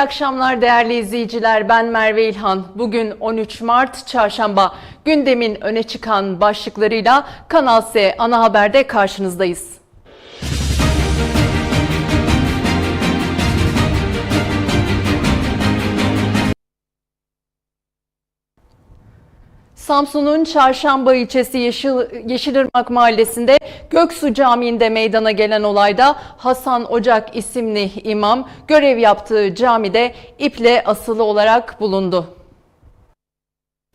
İyi akşamlar değerli izleyiciler. Ben Merve İlhan. Bugün 13 Mart Çarşamba. Gündemin öne çıkan başlıklarıyla Kanal S ana haberde karşınızdayız. Samsun'un Çarşamba ilçesi Yeşil, Yeşilırmak mahallesinde Göksu Camii'nde meydana gelen olayda Hasan Ocak isimli imam görev yaptığı camide iple asılı olarak bulundu.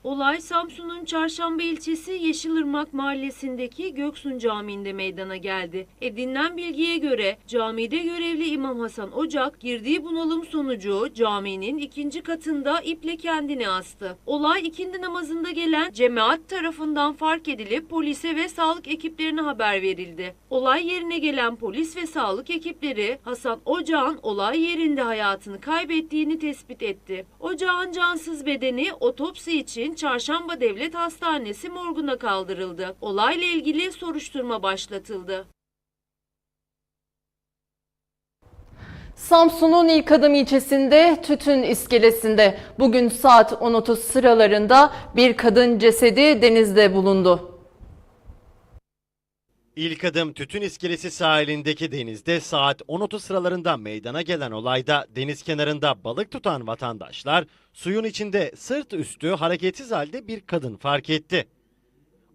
Olay Samsun'un Çarşamba ilçesi Yeşilırmak mahallesindeki Göksun Camii'nde meydana geldi. Edinilen bilgiye göre camide görevli İmam Hasan Ocak girdiği bunalım sonucu caminin ikinci katında iple kendini astı. Olay ikindi namazında gelen cemaat tarafından fark edilip polise ve sağlık ekiplerine haber verildi. Olay yerine gelen polis ve sağlık ekipleri Hasan Ocak'ın olay yerinde hayatını kaybettiğini tespit etti. Ocağın cansız bedeni otopsi için Çarşamba Devlet Hastanesi morguna kaldırıldı. Olayla ilgili soruşturma başlatıldı. Samsun'un ilk adım ilçesinde Tütün iskelesinde bugün saat 10.30 sıralarında bir kadın cesedi denizde bulundu. İlk adım Tütün İskelesi sahilindeki denizde saat 10.30 sıralarında meydana gelen olayda deniz kenarında balık tutan vatandaşlar suyun içinde sırt üstü hareketsiz halde bir kadın fark etti.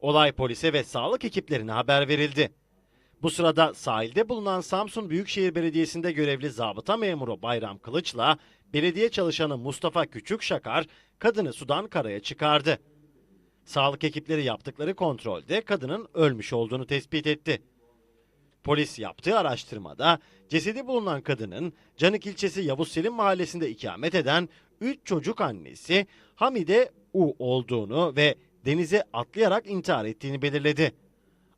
Olay polise ve sağlık ekiplerine haber verildi. Bu sırada sahilde bulunan Samsun Büyükşehir Belediyesi'nde görevli zabıta memuru Bayram Kılıç'la belediye çalışanı Mustafa Küçükşakar kadını sudan karaya çıkardı. Sağlık ekipleri yaptıkları kontrolde kadının ölmüş olduğunu tespit etti. Polis yaptığı araştırmada cesedi bulunan kadının Canik ilçesi Yavuz Selim mahallesinde ikamet eden 3 çocuk annesi Hamide U olduğunu ve denize atlayarak intihar ettiğini belirledi.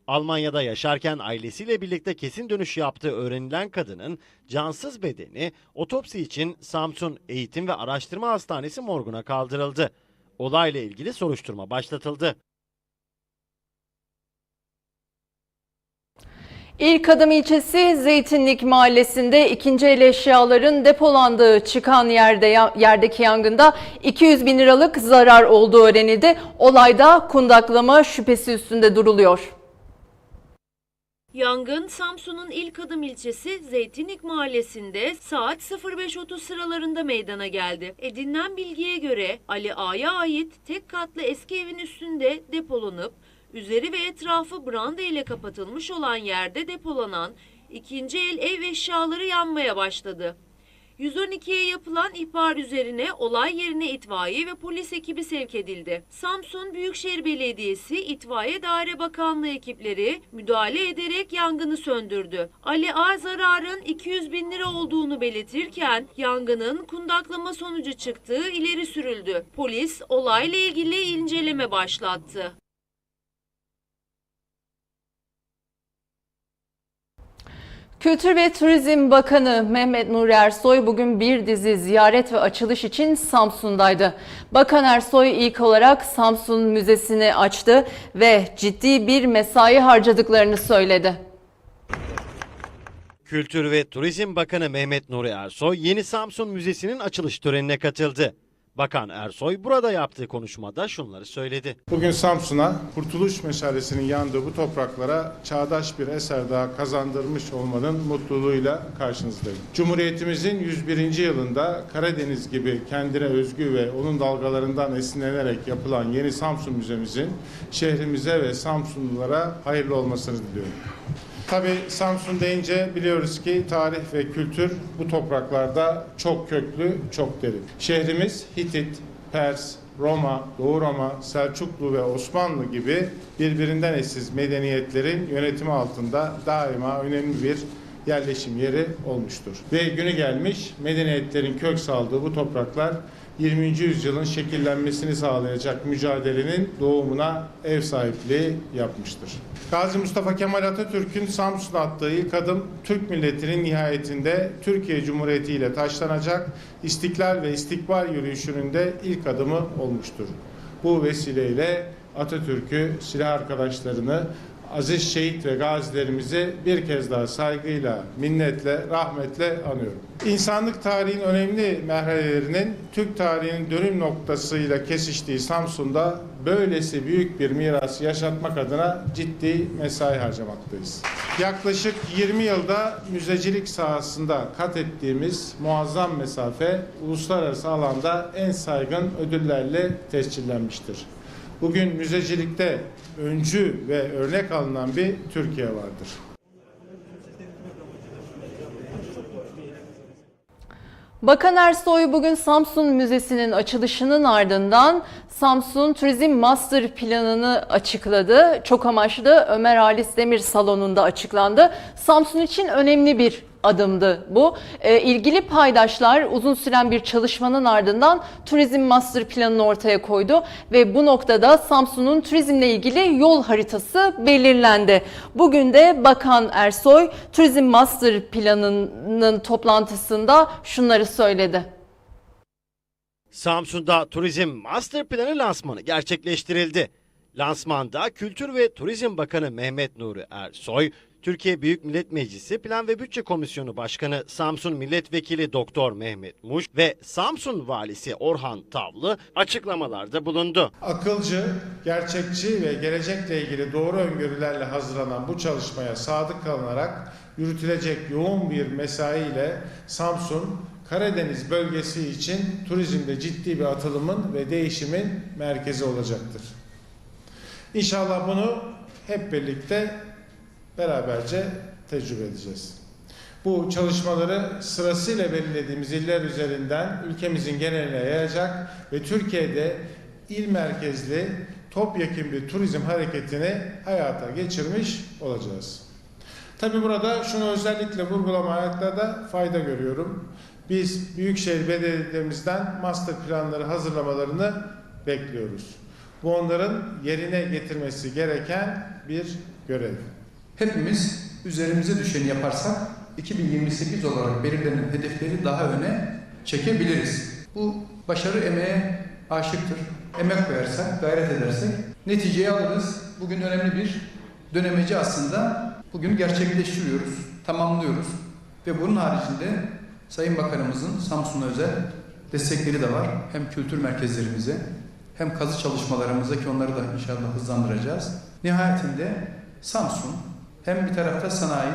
Almanya'da yaşarken ailesiyle birlikte kesin dönüş yaptığı öğrenilen kadının cansız bedeni otopsi için Samsun Eğitim ve Araştırma Hastanesi morguna kaldırıldı. Olayla ilgili soruşturma başlatıldı. İlk adım ilçesi Zeytinlik mahallesinde ikinci el eşyaların depolandığı çıkan yerde yerdeki yangında 200 bin liralık zarar olduğu öğrenildi. Olayda kundaklama şüphesi üstünde duruluyor. Yangın Samsun'un ilk adım ilçesi Zeytinlik mahallesinde saat 05.30 sıralarında meydana geldi. Edinilen bilgiye göre Ali A'ya ait tek katlı eski evin üstünde depolanıp üzeri ve etrafı branda ile kapatılmış olan yerde depolanan ikinci el ev eşyaları yanmaya başladı. 112'ye yapılan ihbar üzerine olay yerine itfaiye ve polis ekibi sevk edildi. Samsun Büyükşehir Belediyesi İtfaiye Daire Bakanlığı ekipleri müdahale ederek yangını söndürdü. Ali A zararın 200 bin lira olduğunu belirtirken yangının kundaklama sonucu çıktığı ileri sürüldü. Polis olayla ilgili inceleme başlattı. Kültür ve Turizm Bakanı Mehmet Nuri Ersoy bugün bir dizi ziyaret ve açılış için Samsun'daydı. Bakan Ersoy ilk olarak Samsun Müzesi'ni açtı ve ciddi bir mesai harcadıklarını söyledi. Kültür ve Turizm Bakanı Mehmet Nuri Ersoy Yeni Samsun Müzesi'nin açılış törenine katıldı. Bakan Ersoy burada yaptığı konuşmada şunları söyledi. Bugün Samsun'a Kurtuluş Meşalesi'nin yandığı bu topraklara çağdaş bir eser daha kazandırmış olmanın mutluluğuyla karşınızdayım. Cumhuriyetimizin 101. yılında Karadeniz gibi kendine özgü ve onun dalgalarından esinlenerek yapılan yeni Samsun Müzemizin şehrimize ve Samsunlulara hayırlı olmasını diliyorum. Tabii Samsun deyince biliyoruz ki tarih ve kültür bu topraklarda çok köklü, çok derin. Şehrimiz Hitit, Pers, Roma, Doğu Roma, Selçuklu ve Osmanlı gibi birbirinden eşsiz medeniyetlerin yönetimi altında daima önemli bir yerleşim yeri olmuştur. Ve günü gelmiş medeniyetlerin kök saldığı bu topraklar 20. yüzyılın şekillenmesini sağlayacak mücadelenin doğumuna ev sahipliği yapmıştır. Gazi Mustafa Kemal Atatürk'ün Samsun'a attığı ilk adım Türk milletinin nihayetinde Türkiye Cumhuriyeti ile taşlanacak istiklal ve istikbal yürüyüşünün de ilk adımı olmuştur. Bu vesileyle Atatürk'ü, silah arkadaşlarını aziz şehit ve gazilerimizi bir kez daha saygıyla, minnetle, rahmetle anıyorum. İnsanlık tarihinin önemli merhalelerinin Türk tarihinin dönüm noktasıyla kesiştiği Samsun'da böylesi büyük bir mirası yaşatmak adına ciddi mesai harcamaktayız. Yaklaşık 20 yılda müzecilik sahasında kat ettiğimiz muazzam mesafe uluslararası alanda en saygın ödüllerle tescillenmiştir. Bugün müzecilikte öncü ve örnek alınan bir Türkiye vardır. Bakan Ersoy bugün Samsun Müzesi'nin açılışının ardından Samsun Turizm Master Planı'nı açıkladı. Çok amaçlı Ömer Halis Demir Salonu'nda açıklandı. Samsun için önemli bir adımdı bu. E, ilgili paydaşlar uzun süren bir çalışmanın ardından Turizm Master Planı'nı ortaya koydu ve bu noktada Samsun'un turizmle ilgili yol haritası belirlendi. Bugün de Bakan Ersoy Turizm Master Planı'nın toplantısında şunları söyledi. Samsun'da Turizm Master Planı lansmanı gerçekleştirildi. Lansmanda Kültür ve Turizm Bakanı Mehmet Nuri Ersoy, Türkiye Büyük Millet Meclisi Plan ve Bütçe Komisyonu Başkanı Samsun Milletvekili Doktor Mehmet Muş ve Samsun Valisi Orhan Tavlı açıklamalarda bulundu. Akılcı, gerçekçi ve gelecekle ilgili doğru öngörülerle hazırlanan bu çalışmaya sadık kalınarak yürütülecek yoğun bir mesai ile Samsun, Karadeniz bölgesi için turizmde ciddi bir atılımın ve değişimin merkezi olacaktır. İnşallah bunu hep birlikte beraberce tecrübe edeceğiz. Bu çalışmaları sırasıyla belirlediğimiz iller üzerinden ülkemizin geneline yayacak ve Türkiye'de il merkezli topyekun bir turizm hareketini hayata geçirmiş olacağız. Tabi burada şunu özellikle vurgulamakta da fayda görüyorum. Biz Büyükşehir Belediyelerimizden master planları hazırlamalarını bekliyoruz. Bu onların yerine getirmesi gereken bir görev. Hepimiz üzerimize düşeni yaparsak 2028 olarak belirlenen hedefleri daha öne çekebiliriz. Bu başarı emeğe aşıktır. Emek koyarsak, gayret edersek neticeyi alırız. Bugün önemli bir dönemeci aslında bugün gerçekleştiriyoruz, tamamlıyoruz. Ve bunun haricinde Sayın Bakanımızın Samsun'a özel destekleri de var. Hem kültür merkezlerimize hem kazı çalışmalarımıza ki onları da inşallah hızlandıracağız. Nihayetinde Samsun hem bir tarafta sanayi,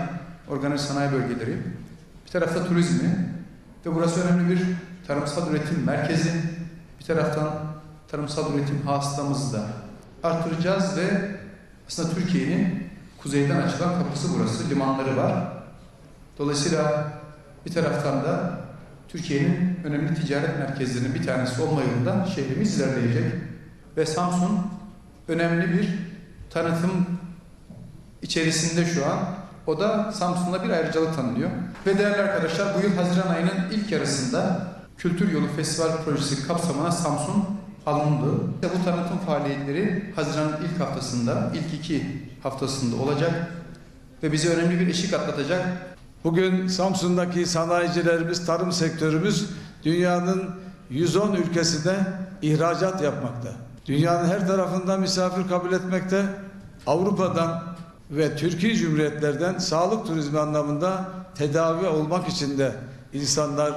organize sanayi bölgeleri, bir tarafta turizmi ve burası önemli bir tarımsal üretim merkezi. Bir taraftan tarımsal üretim hasılamızı da artıracağız ve aslında Türkiye'nin kuzeyden açılan kapısı burası, limanları var. Dolayısıyla bir taraftan da Türkiye'nin önemli ticaret merkezlerinin bir tanesi olma yolunda şehrimiz ilerleyecek. Ve Samsun önemli bir tanıtım içerisinde şu an. O da Samsun'da bir ayrıcalık tanınıyor. Ve değerli arkadaşlar bu yıl Haziran ayının ilk yarısında Kültür Yolu Festival Projesi kapsamına Samsun alındı. İşte bu tanıtım faaliyetleri Haziran'ın ilk haftasında, ilk iki haftasında olacak ve bize önemli bir eşik atlatacak. Bugün Samsun'daki sanayicilerimiz, tarım sektörümüz dünyanın 110 ülkesinde ihracat yapmakta. Dünyanın her tarafından misafir kabul etmekte. Avrupa'dan ve Türkiye Cumhuriyetlerden sağlık turizmi anlamında tedavi olmak için de insanlar,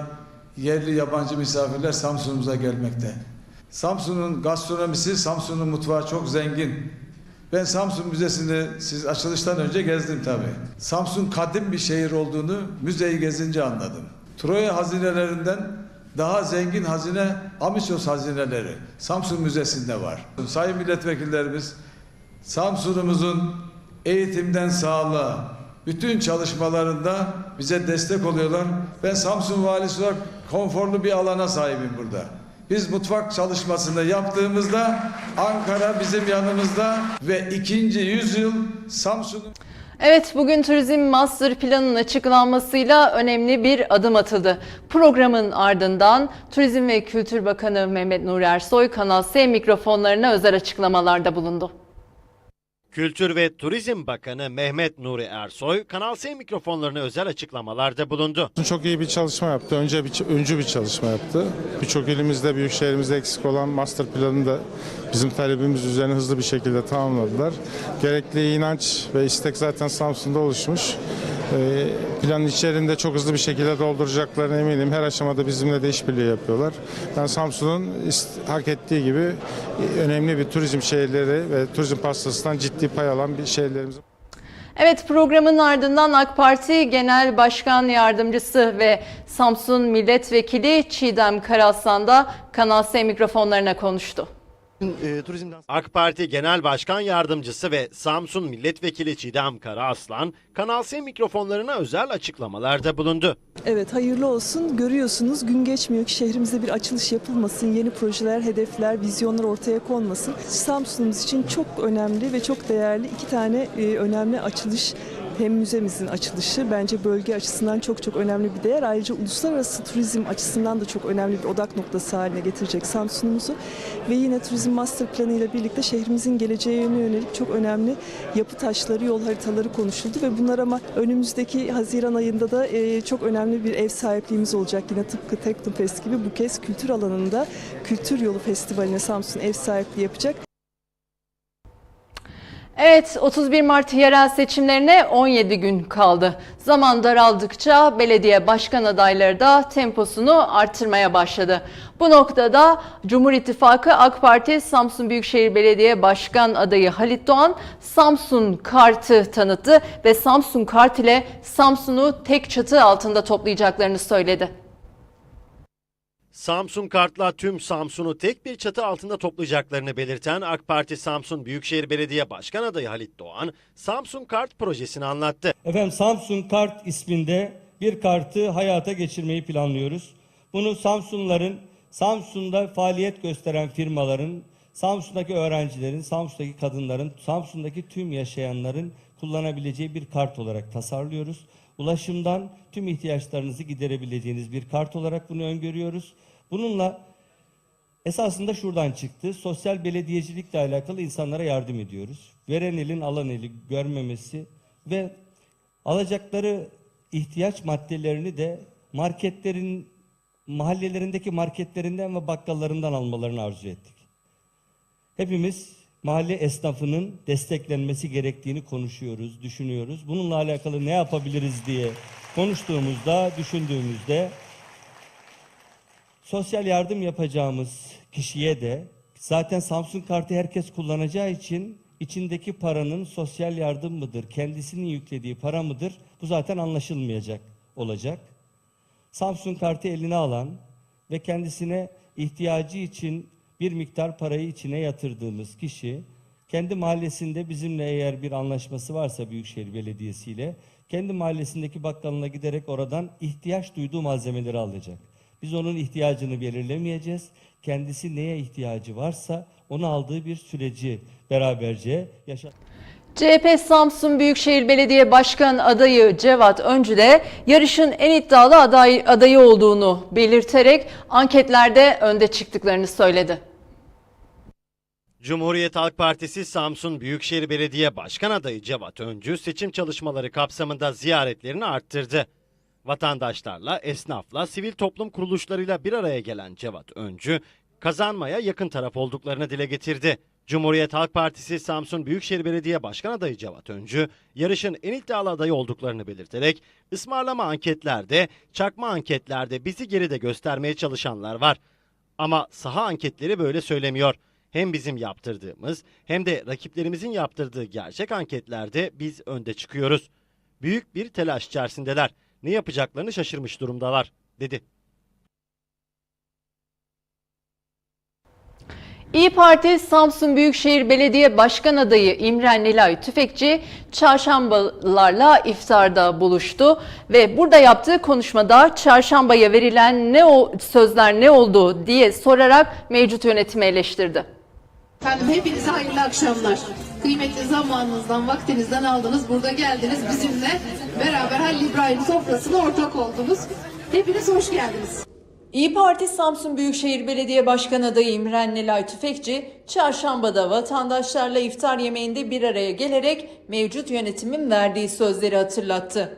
yerli yabancı misafirler Samsun'umuza gelmekte. Samsun'un gastronomisi, Samsun'un mutfağı çok zengin. Ben Samsun Müzesi'ni siz açılıştan önce gezdim tabii. Samsun kadim bir şehir olduğunu müzeyi gezince anladım. Troya hazinelerinden daha zengin hazine Amisos hazineleri Samsun Müzesi'nde var. Sayın milletvekillerimiz Samsun'umuzun eğitimden sağlığa bütün çalışmalarında bize destek oluyorlar. Ben Samsun valisi olarak konforlu bir alana sahibim burada. Biz mutfak çalışmasını yaptığımızda Ankara bizim yanımızda ve ikinci yüzyıl Samsun'un Evet bugün Turizm Master Planı'nın açıklanmasıyla önemli bir adım atıldı. Programın ardından Turizm ve Kültür Bakanı Mehmet Nuri Ersoy Kanal S mikrofonlarına özel açıklamalarda bulundu. Kültür ve Turizm Bakanı Mehmet Nuri Ersoy, Kanal S mikrofonlarına özel açıklamalarda bulundu. Çok iyi bir çalışma yaptı. Önce bir, öncü bir çalışma yaptı. Birçok ilimizde, büyük şehrimizde eksik olan master planını da bizim talebimiz üzerine hızlı bir şekilde tamamladılar. Gerekli inanç ve istek zaten Samsun'da oluşmuş. Ee, planın içerisinde çok hızlı bir şekilde dolduracaklarına eminim. Her aşamada bizimle de işbirliği yapıyorlar. Ben Samsun'un hak ettiği gibi önemli bir turizm şehirleri ve turizm pastasından ciddi pay alan bir şehirlerimiz Evet programın ardından AK Parti Genel Başkan Yardımcısı ve Samsun Milletvekili Çiğdem Karaslan da Kanal S mikrofonlarına konuştu. AK Parti Genel Başkan Yardımcısı ve Samsun Milletvekili Çiğdem Karaaslan, Kanal S mikrofonlarına özel açıklamalarda bulundu. Evet hayırlı olsun. Görüyorsunuz gün geçmiyor ki şehrimizde bir açılış yapılmasın. Yeni projeler, hedefler, vizyonlar ortaya konmasın. Samsun'umuz için çok önemli ve çok değerli iki tane e, önemli açılış hem müzemizin açılışı bence bölge açısından çok çok önemli bir değer. Ayrıca uluslararası turizm açısından da çok önemli bir odak noktası haline getirecek Samsun'umuzu. Ve yine turizm master planı ile birlikte şehrimizin geleceğine yönelik çok önemli yapı taşları, yol haritaları konuşuldu ve bunlar ama önümüzdeki Haziran ayında da e, çok önemli bir ev sahipliğimiz olacak. Yine tıpkı Teknofest gibi bu kez kültür alanında Kültür Yolu Festivali'ne Samsun ev sahipliği yapacak. Evet 31 Mart yerel seçimlerine 17 gün kaldı. Zaman daraldıkça belediye başkan adayları da temposunu artırmaya başladı. Bu noktada Cumhur İttifakı AK Parti Samsun Büyükşehir Belediye Başkan adayı Halit Doğan Samsun Kart'ı tanıttı ve Samsun Kart ile Samsun'u tek çatı altında toplayacaklarını söyledi. Samsun Kart'la tüm Samsun'u tek bir çatı altında toplayacaklarını belirten AK Parti Samsun Büyükşehir Belediye Başkan adayı Halit Doğan, Samsun Kart projesini anlattı. Efendim Samsun Kart isminde bir kartı hayata geçirmeyi planlıyoruz. Bunu Samsunların, Samsun'da faaliyet gösteren firmaların, Samsun'daki öğrencilerin, Samsun'daki kadınların, Samsun'daki tüm yaşayanların kullanabileceği bir kart olarak tasarlıyoruz. Ulaşımdan tüm ihtiyaçlarınızı giderebileceğiniz bir kart olarak bunu öngörüyoruz. Bununla esasında şuradan çıktı. Sosyal belediyecilikle alakalı insanlara yardım ediyoruz. Veren elin alan eli görmemesi ve alacakları ihtiyaç maddelerini de marketlerin mahallelerindeki marketlerinden ve bakkallarından almalarını arzu ettik. Hepimiz mahalle esnafının desteklenmesi gerektiğini konuşuyoruz, düşünüyoruz. Bununla alakalı ne yapabiliriz diye konuştuğumuzda, düşündüğümüzde sosyal yardım yapacağımız kişiye de zaten Samsung kartı herkes kullanacağı için içindeki paranın sosyal yardım mıdır, kendisinin yüklediği para mıdır bu zaten anlaşılmayacak olacak. Samsung kartı eline alan ve kendisine ihtiyacı için bir miktar parayı içine yatırdığımız kişi kendi mahallesinde bizimle eğer bir anlaşması varsa Büyükşehir Belediyesi ile kendi mahallesindeki bakkalına giderek oradan ihtiyaç duyduğu malzemeleri alacak. Biz onun ihtiyacını belirlemeyeceğiz. Kendisi neye ihtiyacı varsa onu aldığı bir süreci beraberce yaşa CHP Samsun Büyükşehir Belediye Başkan adayı Cevat Öncü de yarışın en iddialı aday, adayı olduğunu belirterek anketlerde önde çıktıklarını söyledi. Cumhuriyet Halk Partisi Samsun Büyükşehir Belediye Başkan adayı Cevat Öncü seçim çalışmaları kapsamında ziyaretlerini arttırdı. Vatandaşlarla, esnafla, sivil toplum kuruluşlarıyla bir araya gelen Cevat Öncü, kazanmaya yakın taraf olduklarını dile getirdi. Cumhuriyet Halk Partisi Samsun Büyükşehir Belediye Başkan adayı Cevat Öncü, yarışın en iddialı adayı olduklarını belirterek, ısmarlama anketlerde, çakma anketlerde bizi geride göstermeye çalışanlar var. Ama saha anketleri böyle söylemiyor. Hem bizim yaptırdığımız hem de rakiplerimizin yaptırdığı gerçek anketlerde biz önde çıkıyoruz. Büyük bir telaş içerisindeler. Ne yapacaklarını şaşırmış durumdalar, dedi. İyi Parti Samsun Büyükşehir Belediye Başkan adayı İmren Nilay Tüfekçi çarşambalarla iftarda buluştu ve burada yaptığı konuşmada çarşambaya verilen ne o sözler ne oldu diye sorarak mevcut yönetimi eleştirdi. Efendim hepinize hayırlı akşamlar. Kıymetli zamanınızdan, vaktinizden aldınız. Burada geldiniz bizimle beraber Halil İbrahim sofrasına ortak oldunuz. Hepiniz hoş geldiniz. İyi Parti Samsun Büyükşehir Belediye Başkanı adayı İmren Nelay Tüfekçi, çarşambada vatandaşlarla iftar yemeğinde bir araya gelerek mevcut yönetimin verdiği sözleri hatırlattı.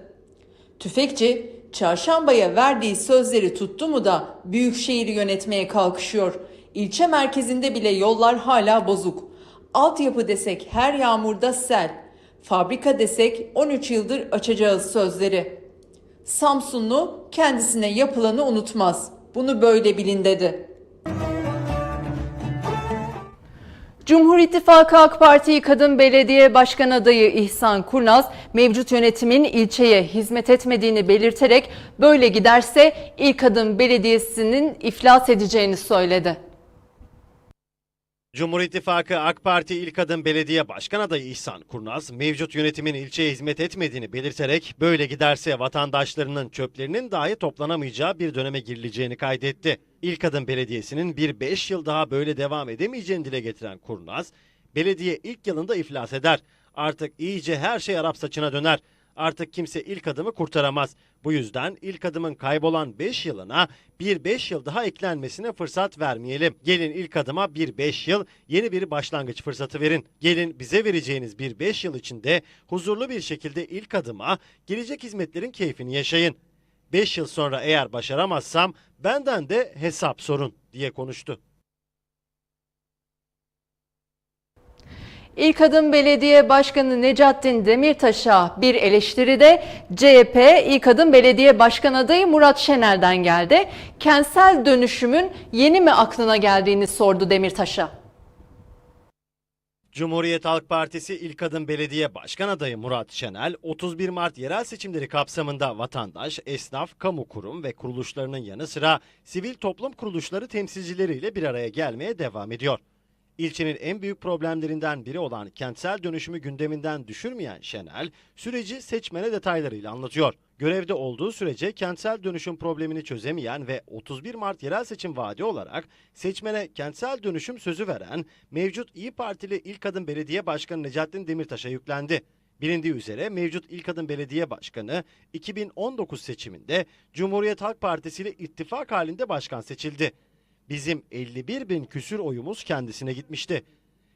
Tüfekçi, çarşambaya verdiği sözleri tuttu mu da Büyükşehir'i yönetmeye kalkışıyor. İlçe merkezinde bile yollar hala bozuk. Altyapı desek her yağmurda sel. Fabrika desek 13 yıldır açacağız sözleri. Samsunlu kendisine yapılanı unutmaz. Bunu böyle bilin dedi. Cumhur İttifakı AK Parti Kadın Belediye Başkan Adayı İhsan Kurnaz, mevcut yönetimin ilçeye hizmet etmediğini belirterek böyle giderse İl Kadın Belediyesi'nin iflas edeceğini söyledi. Cumhur İttifakı AK Parti İl Kadın Belediye Başkan Adayı İhsan Kurnaz, mevcut yönetimin ilçeye hizmet etmediğini belirterek böyle giderse vatandaşlarının çöplerinin dahi toplanamayacağı bir döneme girileceğini kaydetti. İl Kadın Belediyesi'nin bir 5 yıl daha böyle devam edemeyeceğini dile getiren Kurnaz, belediye ilk yılında iflas eder. Artık iyice her şey Arap saçına döner. Artık kimse ilk adımı kurtaramaz. Bu yüzden ilk adımın kaybolan 5 yılına bir 5 yıl daha eklenmesine fırsat vermeyelim. Gelin ilk adıma bir 5 yıl yeni bir başlangıç fırsatı verin. Gelin bize vereceğiniz bir 5 yıl içinde huzurlu bir şekilde ilk adıma gelecek hizmetlerin keyfini yaşayın. 5 yıl sonra eğer başaramazsam benden de hesap sorun diye konuştu. İlk Adım Belediye Başkanı Necattin Demirtaş'a bir eleştiri de CHP İlk Adım Belediye Başkan adayı Murat Şener'den geldi. Kentsel dönüşümün yeni mi aklına geldiğini sordu Demirtaş'a. Cumhuriyet Halk Partisi İlk Kadın Belediye Başkan Adayı Murat Şenel, 31 Mart yerel seçimleri kapsamında vatandaş, esnaf, kamu kurum ve kuruluşlarının yanı sıra sivil toplum kuruluşları temsilcileriyle bir araya gelmeye devam ediyor. İlçenin en büyük problemlerinden biri olan kentsel dönüşümü gündeminden düşürmeyen Şenel, süreci seçmene detaylarıyla anlatıyor. Görevde olduğu sürece kentsel dönüşüm problemini çözemeyen ve 31 Mart yerel seçim vaadi olarak seçmene kentsel dönüşüm sözü veren mevcut İyi Partili İlk Kadın Belediye Başkanı Necattin Demirtaş'a yüklendi. Bilindiği üzere mevcut İl Kadın Belediye Başkanı 2019 seçiminde Cumhuriyet Halk Partisi ile ittifak halinde başkan seçildi. Bizim 51 bin küsür oyumuz kendisine gitmişti.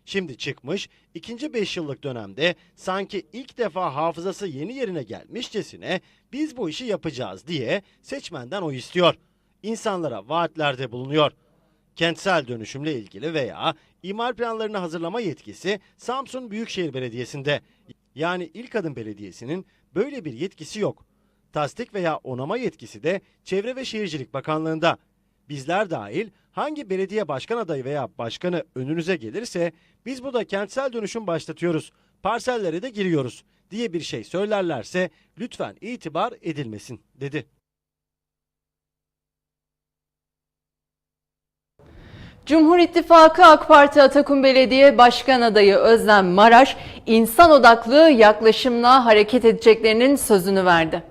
Şimdi çıkmış ikinci 5 yıllık dönemde sanki ilk defa hafızası yeni yerine gelmişçesine biz bu işi yapacağız diye seçmenden oy istiyor. İnsanlara vaatlerde bulunuyor. Kentsel dönüşümle ilgili veya imar planlarını hazırlama yetkisi Samsun Büyükşehir Belediyesi'nde. Yani İl Kadın Belediyesi'nin böyle bir yetkisi yok. Tasdik veya onama yetkisi de Çevre ve Şehircilik Bakanlığı'nda. Bizler dahil hangi belediye başkan adayı veya başkanı önünüze gelirse biz bu da kentsel dönüşüm başlatıyoruz. Parsellere de giriyoruz diye bir şey söylerlerse lütfen itibar edilmesin dedi. Cumhur İttifakı AK Parti Atakum Belediye Başkan Adayı Özlem Maraş, insan odaklı yaklaşımla hareket edeceklerinin sözünü verdi.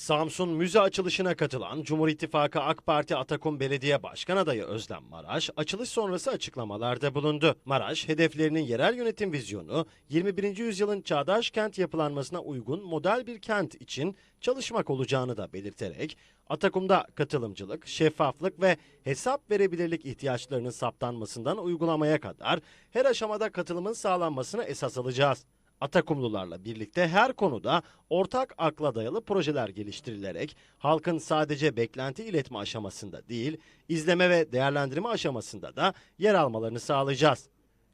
Samsun Müze açılışına katılan Cumhur İttifakı AK Parti Atakum Belediye Başkan Adayı Özlem Maraş, açılış sonrası açıklamalarda bulundu. Maraş, hedeflerinin yerel yönetim vizyonu, 21. yüzyılın çağdaş kent yapılanmasına uygun model bir kent için çalışmak olacağını da belirterek, Atakum'da katılımcılık, şeffaflık ve hesap verebilirlik ihtiyaçlarının saptanmasından uygulamaya kadar her aşamada katılımın sağlanmasına esas alacağız. Atakumlularla birlikte her konuda ortak akla dayalı projeler geliştirilerek halkın sadece beklenti iletme aşamasında değil, izleme ve değerlendirme aşamasında da yer almalarını sağlayacağız.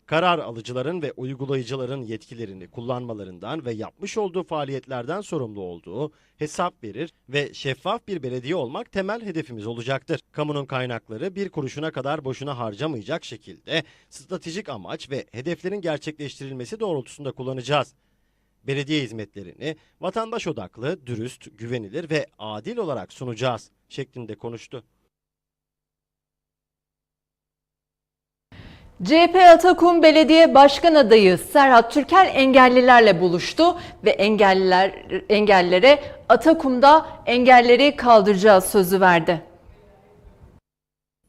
Karar alıcıların ve uygulayıcıların yetkilerini kullanmalarından ve yapmış olduğu faaliyetlerden sorumlu olduğu, hesap verir ve şeffaf bir belediye olmak temel hedefimiz olacaktır. Kamunun kaynakları bir kuruşuna kadar boşuna harcamayacak şekilde stratejik amaç ve hedeflerin gerçekleştirilmesi doğrultusunda kullanacağız. Belediye hizmetlerini vatandaş odaklı, dürüst, güvenilir ve adil olarak sunacağız şeklinde konuştu. CHP Atakum Belediye Başkan Adayı Serhat Türkel engellilerle buluştu ve engelliler engellilere Atakum'da engelleri kaldıracağız sözü verdi.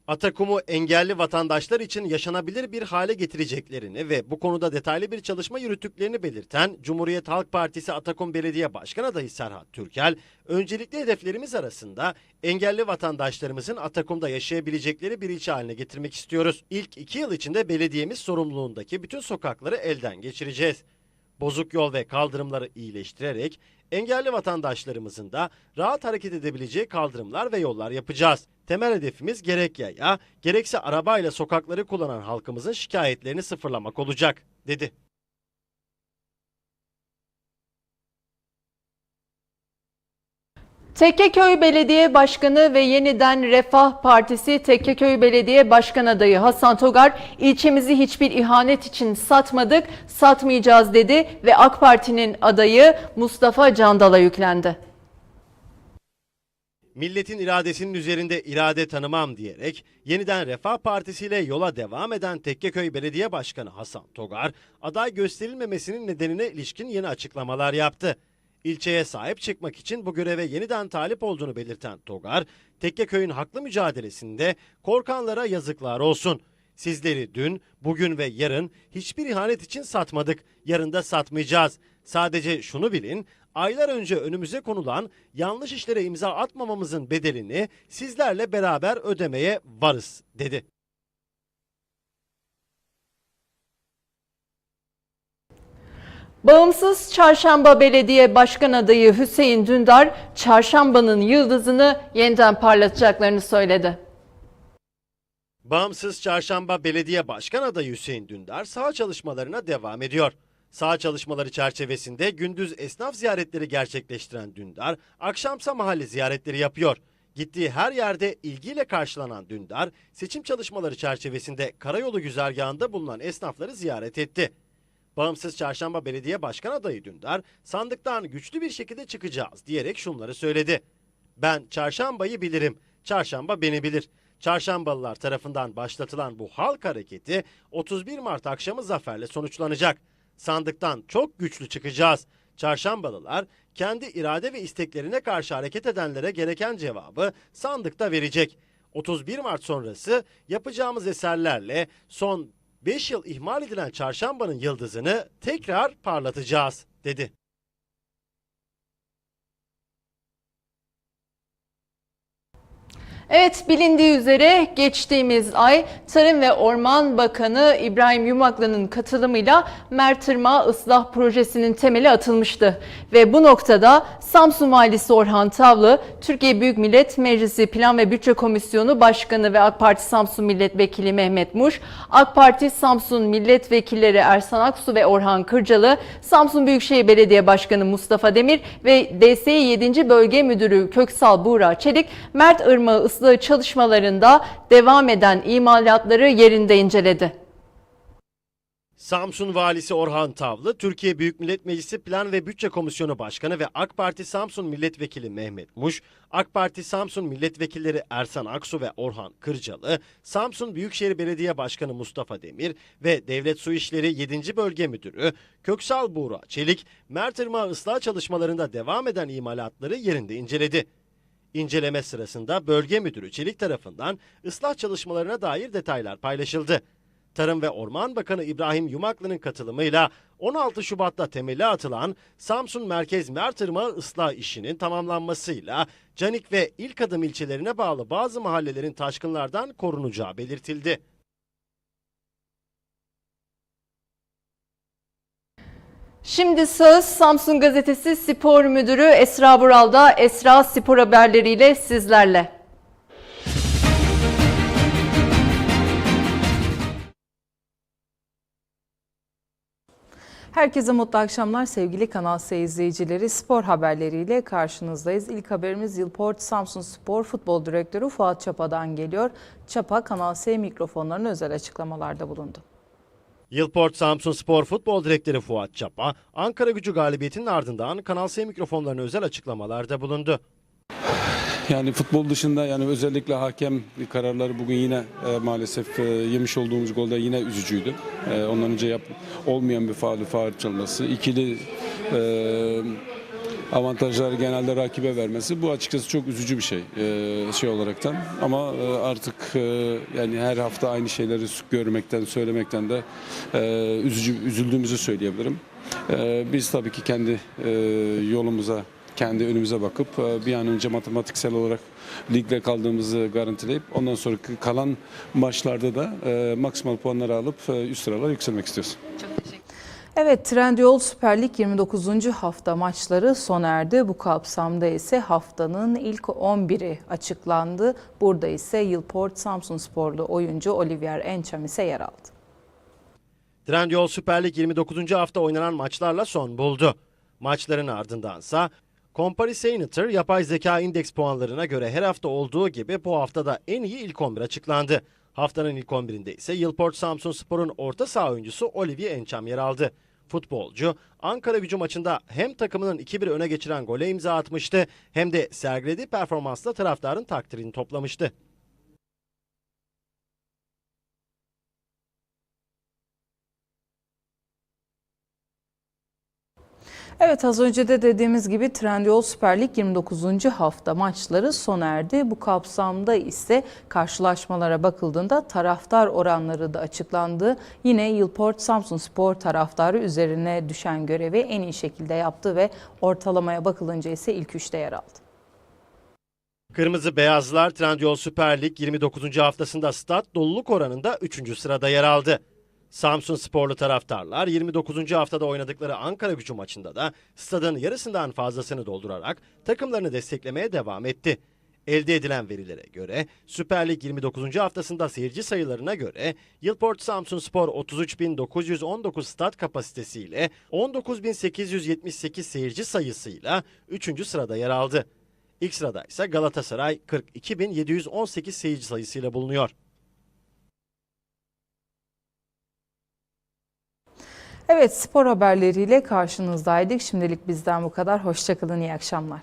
Atakum'u engelli vatandaşlar için yaşanabilir bir hale getireceklerini ve bu konuda detaylı bir çalışma yürüttüklerini belirten Cumhuriyet Halk Partisi Atakum Belediye Başkan Adayı Serhat Türkel, öncelikli hedeflerimiz arasında engelli vatandaşlarımızın Atakum'da yaşayabilecekleri bir ilçe haline getirmek istiyoruz. İlk iki yıl içinde belediyemiz sorumluluğundaki bütün sokakları elden geçireceğiz. Bozuk yol ve kaldırımları iyileştirerek engelli vatandaşlarımızın da rahat hareket edebileceği kaldırımlar ve yollar yapacağız. Temel hedefimiz gerek yaya, gerekse arabayla sokakları kullanan halkımızın şikayetlerini sıfırlamak olacak, dedi. Tekkeköy Belediye Başkanı ve yeniden Refah Partisi Tekkeköy Belediye Başkan adayı Hasan Togar ilçemizi hiçbir ihanet için satmadık, satmayacağız dedi ve AK Parti'nin adayı Mustafa Candal'a yüklendi. Milletin iradesinin üzerinde irade tanımam diyerek yeniden Refah Partisi ile yola devam eden Tekkeköy Belediye Başkanı Hasan Togar, aday gösterilmemesinin nedenine ilişkin yeni açıklamalar yaptı. İlçeye sahip çıkmak için bu göreve yeniden talip olduğunu belirten Togar, Tekkeköy'ün haklı mücadelesinde korkanlara yazıklar olsun. Sizleri dün, bugün ve yarın hiçbir ihanet için satmadık, yarın da satmayacağız. Sadece şunu bilin, aylar önce önümüze konulan yanlış işlere imza atmamamızın bedelini sizlerle beraber ödemeye varız, dedi. Bağımsız Çarşamba Belediye Başkan adayı Hüseyin Dündar, Çarşamba'nın yıldızını yeniden parlatacaklarını söyledi. Bağımsız Çarşamba Belediye Başkan adayı Hüseyin Dündar saha çalışmalarına devam ediyor. Saha çalışmaları çerçevesinde gündüz esnaf ziyaretleri gerçekleştiren Dündar, akşamsa mahalle ziyaretleri yapıyor. Gittiği her yerde ilgiyle karşılanan Dündar, seçim çalışmaları çerçevesinde karayolu güzergahında bulunan esnafları ziyaret etti. Bağımsız Çarşamba Belediye Başkan adayı Dündar, sandıktan güçlü bir şekilde çıkacağız diyerek şunları söyledi. Ben çarşambayı bilirim, çarşamba beni bilir. Çarşambalılar tarafından başlatılan bu halk hareketi 31 Mart akşamı zaferle sonuçlanacak. Sandıktan çok güçlü çıkacağız. Çarşambalılar kendi irade ve isteklerine karşı hareket edenlere gereken cevabı sandıkta verecek. 31 Mart sonrası yapacağımız eserlerle son 5 yıl ihmal edilen çarşambanın yıldızını tekrar parlatacağız, dedi. Evet bilindiği üzere geçtiğimiz ay Tarım ve Orman Bakanı İbrahim Yumaklı'nın katılımıyla Mertırma Islah Projesi'nin temeli atılmıştı. Ve bu noktada Samsun Valisi Orhan Tavlı, Türkiye Büyük Millet Meclisi Plan ve Bütçe Komisyonu Başkanı ve AK Parti Samsun Milletvekili Mehmet Muş, AK Parti Samsun Milletvekilleri Ersan Aksu ve Orhan Kırcalı, Samsun Büyükşehir Belediye Başkanı Mustafa Demir ve DSİ 7. Bölge Müdürü Köksal Buğra Çelik, Mert Irmağı ıslığı çalışmalarında devam eden imalatları yerinde inceledi. Samsun Valisi Orhan Tavlı, Türkiye Büyük Millet Meclisi Plan ve Bütçe Komisyonu Başkanı ve AK Parti Samsun Milletvekili Mehmet Muş, AK Parti Samsun Milletvekilleri Ersan Aksu ve Orhan Kırcalı, Samsun Büyükşehir Belediye Başkanı Mustafa Demir ve Devlet Su İşleri 7. Bölge Müdürü Köksal Buğra Çelik, Mert Irmağı ıslah çalışmalarında devam eden imalatları yerinde inceledi. İnceleme sırasında bölge müdürü Çelik tarafından ıslah çalışmalarına dair detaylar paylaşıldı. Tarım ve Orman Bakanı İbrahim Yumaklı'nın katılımıyla 16 Şubat'ta temeli atılan Samsun Merkez Mertırmağı ıslah işinin tamamlanmasıyla Canik ve İlk Adım ilçelerine bağlı bazı mahallelerin taşkınlardan korunacağı belirtildi. Şimdi söz Samsun Gazetesi Spor Müdürü Esra Bural'da Esra Spor haberleriyle sizlerle. Herkese mutlu akşamlar sevgili Kanal S izleyicileri. Spor haberleriyle karşınızdayız. İlk haberimiz Yılport Samsun Spor Futbol Direktörü Fuat Çapa'dan geliyor. Çapa Kanal S mikrofonlarına özel açıklamalarda bulundu. Yılport Samsun Spor Futbol Direktörü Fuat Çapa, Ankara gücü galibiyetinin ardından Kanal S mikrofonlarına özel açıklamalarda bulundu. Yani futbol dışında yani özellikle hakem kararları bugün yine e, maalesef e, yemiş olduğumuz golde yine üzücüydü. E, ondan önce yap, olmayan bir faulü faul çalması. İkili e, avantajları genelde rakibe vermesi bu açıkçası çok üzücü bir şey e, şey olaraktan. Ama e, artık e, yani her hafta aynı şeyleri görmekten, söylemekten de e, üzücü üzüldüğümüzü söyleyebilirim. E, biz tabii ki kendi e, yolumuza kendi önümüze bakıp e, bir an önce matematiksel olarak ligle kaldığımızı garantileyip ondan sonraki kalan maçlarda da e, maksimal puanları alıp e, üst sıralara yükselmek istiyoruz. Evet Trendyol Süper Lig 29. hafta maçları sona erdi. Bu kapsamda ise haftanın ilk 11'i açıklandı. Burada ise Yılport Samsun sporlu oyuncu Olivier Encham ise yer aldı. Trendyol Süper Lig 29. hafta oynanan maçlarla son buldu. Maçların ardındansa Comparisator yapay zeka indeks puanlarına göre her hafta olduğu gibi bu haftada en iyi ilk 11 açıklandı. Haftanın ilk 11'inde ise Yılport Samsun Spor'un orta saha oyuncusu Olivier Encham yer aldı. Futbolcu Ankara gücü maçında hem takımının 2-1 öne geçiren gole imza atmıştı hem de sergilediği performansla taraftarın takdirini toplamıştı. Evet az önce de dediğimiz gibi Trendyol Süper Lig 29. hafta maçları sona erdi. Bu kapsamda ise karşılaşmalara bakıldığında taraftar oranları da açıklandı. Yine Yılport Samsun Spor taraftarı üzerine düşen görevi en iyi şekilde yaptı ve ortalamaya bakılınca ise ilk üçte yer aldı. Kırmızı Beyazlar Trendyol Süper Lig 29. haftasında stat doluluk oranında 3. sırada yer aldı. Samsun sporlu taraftarlar 29. haftada oynadıkları Ankara gücü maçında da stadın yarısından fazlasını doldurarak takımlarını desteklemeye devam etti. Elde edilen verilere göre Süper Lig 29. haftasında seyirci sayılarına göre Yılport Samsun Spor 33.919 stat kapasitesiyle 19.878 seyirci sayısıyla 3. sırada yer aldı. İlk sırada ise Galatasaray 42.718 seyirci sayısıyla bulunuyor. Evet spor haberleriyle karşınızdaydık. Şimdilik bizden bu kadar. Hoşçakalın, iyi akşamlar.